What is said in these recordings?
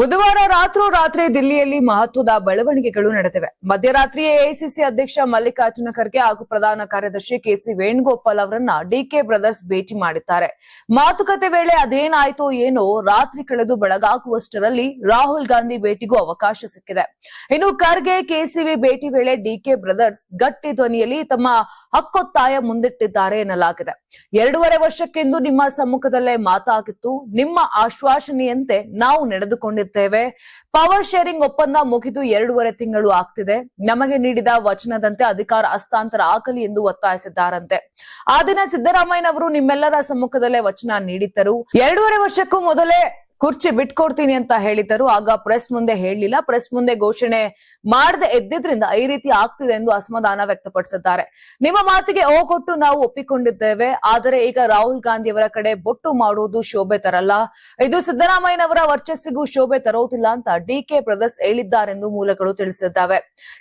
ಬುಧವಾರ ರಾತ್ರೋರಾತ್ರಿ ದಿಲ್ಲಿಯಲ್ಲಿ ಮಹತ್ವದ ಬೆಳವಣಿಗೆಗಳು ನಡೆದಿವೆ. ಮಧ್ಯರಾತ್ರಿಯೇ ಎಐಸಿಸಿ ಅಧ್ಯಕ್ಷ ಮಲ್ಲಿಕಾರ್ಜುನ ಖರ್ಗೆ ಹಾಗೂ ಪ್ರಧಾನ ಕಾರ್ಯದರ್ಶಿ ಕೆಸಿ ವೇಣುಗೋಪಾಲ್ ಅವರನ್ನ ಡಿಕೆ ಬ್ರದರ್ಸ್ ಭೇಟಿ ಮಾಡಿದ್ದಾರೆ. ಮಾತುಕತೆ ವೇಳೆ ಅದೇನಾಯ್ತೋ ಏನೋ ರಾತ್ರಿ ಕಳೆದು ಬೆಳಗಾಗುವಷ್ಟರಲ್ಲಿ ರಾಹುಲ್ ಗಾಂಧಿ ಭೇಟಿಗೂ ಅವಕಾಶ ಸಿಕ್ಕಿದೆ. ಇನ್ನು ಖರ್ಗೆ ಕೆಸಿವಿ ಭೇಟಿ ವೇಳೆ ಡಿಕೆ ಬ್ರದರ್ಸ್ ಗಟ್ಟಿ ಧ್ವನಿಯಲ್ಲಿ ತಮ್ಮ ಹಕ್ಕೊತ್ತಾಯ ಮುಂದಿಟ್ಟಿದ್ದಾರೆ ಎನ್ನಲಾಗಿದೆ. ಎರಡೂವರೆ ವರ್ಷಕ್ಕೆಂದು ನಿಮ್ಮ ಸಮ್ಮುಖದಲ್ಲೇ ಮಾತಾಗಿತ್ತು. ನಿಮ್ಮ ಆಶ್ವಾಸನೆಯಂತೆ ನಾವು ನಡೆದುಕೊಂಡಿದ್ದೇವೆ ಪವರ್ ಶೇರಿಂಗ್ ಒಪ್ಪಂದ ಮುಗಿದು ಎರಡೂವರೆ ತಿಂಗಳು ಆಗ್ತಿದೆ. ನಮಗೆ ನೀಡಿದ ವಚನದಂತೆ ಅಧಿಕಾರ ಹಸ್ತಾಂತರ ಆಗಲಿ ಎಂದು ಒತ್ತಾಯಿಸಿದ್ದಾರಂತೆ. ಆ ದಿನ ಸಿದ್ದರಾಮಯ್ಯನವರು ನಿಮ್ಮೆಲ್ಲರ ಸಮ್ಮುಖದಲ್ಲೇ ವಚನ ನೀಡಿದ್ದರು. ಎರಡೂವರೆ ವರ್ಷಕ್ಕೂ ಮೊದಲೇ ಕುರ್ಚಿ ಬಿಟ್ಕೊಡ್ತೀನಿ ಅಂತ ಹೇಳಿದ್ದರು. ಆಗ ಪ್ರೆಸ್ ಮುಂದೆ ಹೇಳಲಿಲ್ಲ. ಪ್ರೆಸ್ ಮುಂದೆ ಘೋಷಣೆ ಮಾಡದೆ ಎದ್ದಿದ್ರಿಂದ ಈ ರೀತಿ ಆಗ್ತಿದೆ ಎಂದು ಅಸಮಾಧಾನ ವ್ಯಕ್ತಪಡಿಸಿದ್ದಾರೆ. ನಿಮ್ಮ ಮಾತಿಗೆ ಓ ಕೊಟ್ಟು ನಾವು ಒಪ್ಪಿಕೊಂಡಿದ್ದೇವೆ. ಆದರೆ ಈಗ ರಾಹುಲ್ ಗಾಂಧಿ ಅವರ ಕಡೆ ಬೊಟ್ಟು ಮಾಡುವುದು ಶೋಭೆ ತರಲ್ಲ. ಇದು ಸಿದ್ದರಾಮಯ್ಯನವರ ವರ್ಚಸ್ಸಿಗೂ ಶೋಭೆ ತರುವುದಿಲ್ಲ ಅಂತ ಡಿಕೆ ಬ್ರದರ್ಸ್ ಹೇಳಿದ್ದಾರೆಂದು ಮೂಲಗಳು ತಿಳಿಸಿದ್ದಾವೆ.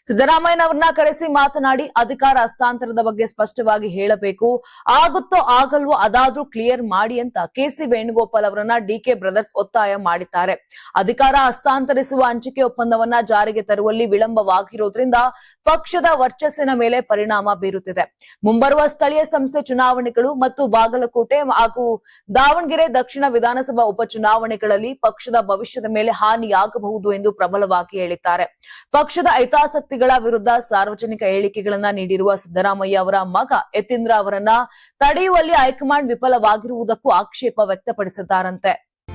ಸಿದ್ದರಾಮಯ್ಯನವರನ್ನ ಕರೆಸಿ ಮಾತನಾಡಿ ಅಧಿಕಾರ ಹಸ್ತಾಂತರದ ಬಗ್ಗೆ ಸ್ಪಷ್ಟವಾಗಿ ಹೇಳಬೇಕು. ಆಗುತ್ತೋ ಆಗಲ್ವೋ ಅದಾದ್ರೂ ಕ್ಲಿಯರ್ ಮಾಡಿ ಅಂತ ಕೆಸಿ ವೇಣುಗೋಪಾಲ್ ಅವರನ್ನ ಡಿಕೆ ಬ್ರದರ್ಸ್ ಒತ್ತಾಯ ಮಾಡಿದ್ದಾರೆ. ಅಧಿಕಾರ ಹಸ್ತಾಂತರಿಸುವ ಹಂಚಿಕೆ ಒಪ್ಪಂದವನ್ನ ಜಾರಿಗೆ ತರುವಲ್ಲಿ ವಿಳಂಬವಾಗಿರುವುದರಿಂದ ಪಕ್ಷದ ವರ್ಚಸ್ಸಿನ ಮೇಲೆ ಪರಿಣಾಮ ಬೀರುತ್ತಿದೆ. ಮುಂಬರುವ ಸ್ಥಳೀಯ ಸಂಸ್ಥೆ ಚುನಾವಣೆಗಳು ಮತ್ತು ಬಾಗಲಕೋಟೆ ಹಾಗೂ ದಾವಣಗೆರೆ ದಕ್ಷಿಣ ವಿಧಾನಸಭಾ ಉಪಚುನಾವಣೆಗಳಲ್ಲಿ ಪಕ್ಷದ ಭವಿಷ್ಯದ ಮೇಲೆ ಹಾನಿಯಾಗಬಹುದು ಎಂದು ಪ್ರಬಲವಾಗಿ ಹೇಳಿದ್ದಾರೆ. ಪಕ್ಷದ ಹಿತಾಸಕ್ತಿಗಳ ವಿರುದ್ಧ ಸಾರ್ವಜನಿಕ ಹೇಳಿಕೆಗಳನ್ನ ನೀಡಿರುವ ಸಿದ್ದರಾಮಯ್ಯ ಅವರ ಮಗ ಯತೀಂದ್ರ ಅವರನ್ನ ತಡೆಯುವಲ್ಲಿ ಹೈಕಮಾಂಡ್ ವಿಫಲವಾಗಿರುವುದಕ್ಕೂ ಆಕ್ಷೇಪ ವ್ಯಕ್ತಪಡಿಸಿದ್ದಾರಂತೆ.